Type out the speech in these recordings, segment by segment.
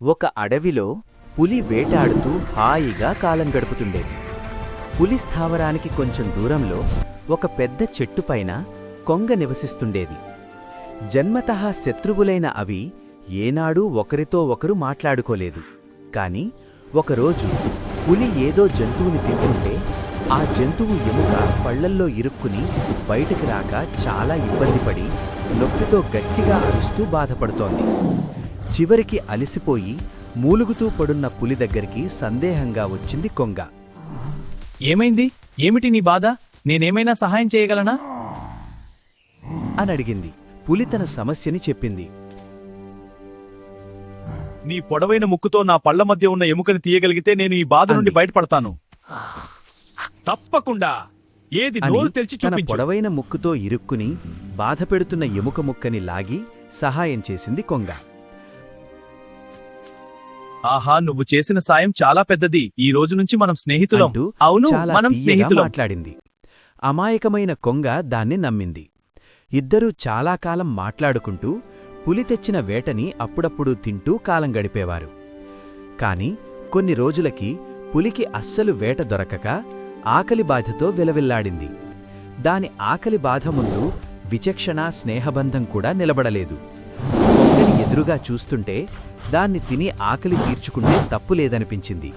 ఒక అడవిలో పులి వేటాడుతూ హాయిగా కాలం గడుపుతుండేది. పులి స్థావరానికి కొంచెం దూరంలో ఒక పెద్ద చెట్టుపైన కొంగ నివసిస్తుండేది. జన్మతః శత్రువులైన అవి ఏనాడూ ఒకరితో ఒకరు మాట్లాడుకోలేదు. కాని ఒకరోజు పులి ఏదో జంతువుని తింటుంటే ఆ జంతువు ఎముక పళ్ళల్లో ఇరుక్కుని బయటకు రాక చాలా ఇబ్బందిపడి నొప్పితో గట్టిగా అరుస్తూ బాధపడుతోంది. చివరికి అలిసిపోయి మూలుగుతూ పడున్న పులి దగ్గరికి సందేహంగా వచ్చింది కొంగ. ఏమైంది? ఏమిటి నీ బాధ? నేనేమైనా సహాయం చేయగలనా? అని అడిగింది పులి తన సమస్యని చెప్పింది. నీ పొడవైన ముక్కుతో నా పళ్ళ మధ్య ఉన్న ఎముకని తీయగలిగితే నేను ఈ బాధ నుండి. బయటపడతాను. తప్పకుండా. ఏది నోరు తెరిచి తన పొడవైన ముక్కుతో ఇరుక్కుని బాధపెడుతున్న ఎముక ముక్కని లాగి సహాయం చేసింది కొంగ. ఆహా నువ్వు చేసిన సాయం చాలా పెద్దది. ఈ రోజు నుంచి మనం స్నేహితులం. అవును మనం స్నేహితులం. మాట్లాడింది. అమాయకమైన కొంగ దాన్ని నమ్మింది. ఇద్దరూ చాలా కాలం మాట్లాడుకుంటూ పులి తెచ్చిన వేటని అప్పుడప్పుడు తింటూ కాలం గడిపేవారు. కాని కొన్ని రోజులకి పులికి అస్సలు వేట దొరకక ఆకలి బాధతో విలవిల్లాడింది. దాని ఆకలి బాధ ముందు విచక్షణ స్నేహబంధం కూడా నిలబడలేదు. కొంగని ఎదురుగా చూస్తుంటే దాన్ని తిని ఆకలి తీర్చుకుంటే తప్పు లేదనిపించింది.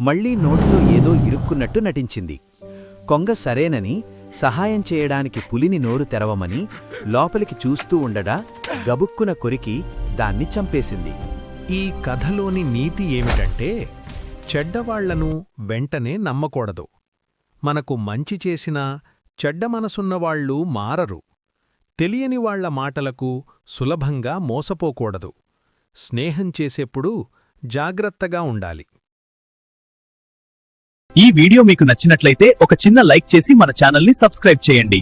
మళ్ళీ నోటిలో ఏదో ఇరుక్కున్నట్టు నటించింది. కొంగ సరేనని సహాయం చేయడానికి పులిని నోరు తెరవమని లోపలికి చూస్తూ ఉండడా గబుక్కున కొరికి దాన్ని చంపేసింది. ఈ కథలోని నీతి ఏమిటంటే చెడ్డవాళ్ళను వెంటనే నమ్మకూడదు. మనకు మంచి చేసినా చెడ్డ మనసున్నవాళ్ళు మారరు. తెలియని వాళ్ళ మాటలకు సులభంగా మోసపోకూడదు. స్నేహం చేసేప్పుడు జాగ్రత్తగా ఉండాలి. ఈ వీడియో మీకు నచ్చినట్లయితే ఒక చిన్న లైక్ చేసి మన ఛానల్ని సబ్స్క్రైబ్ చేయండి.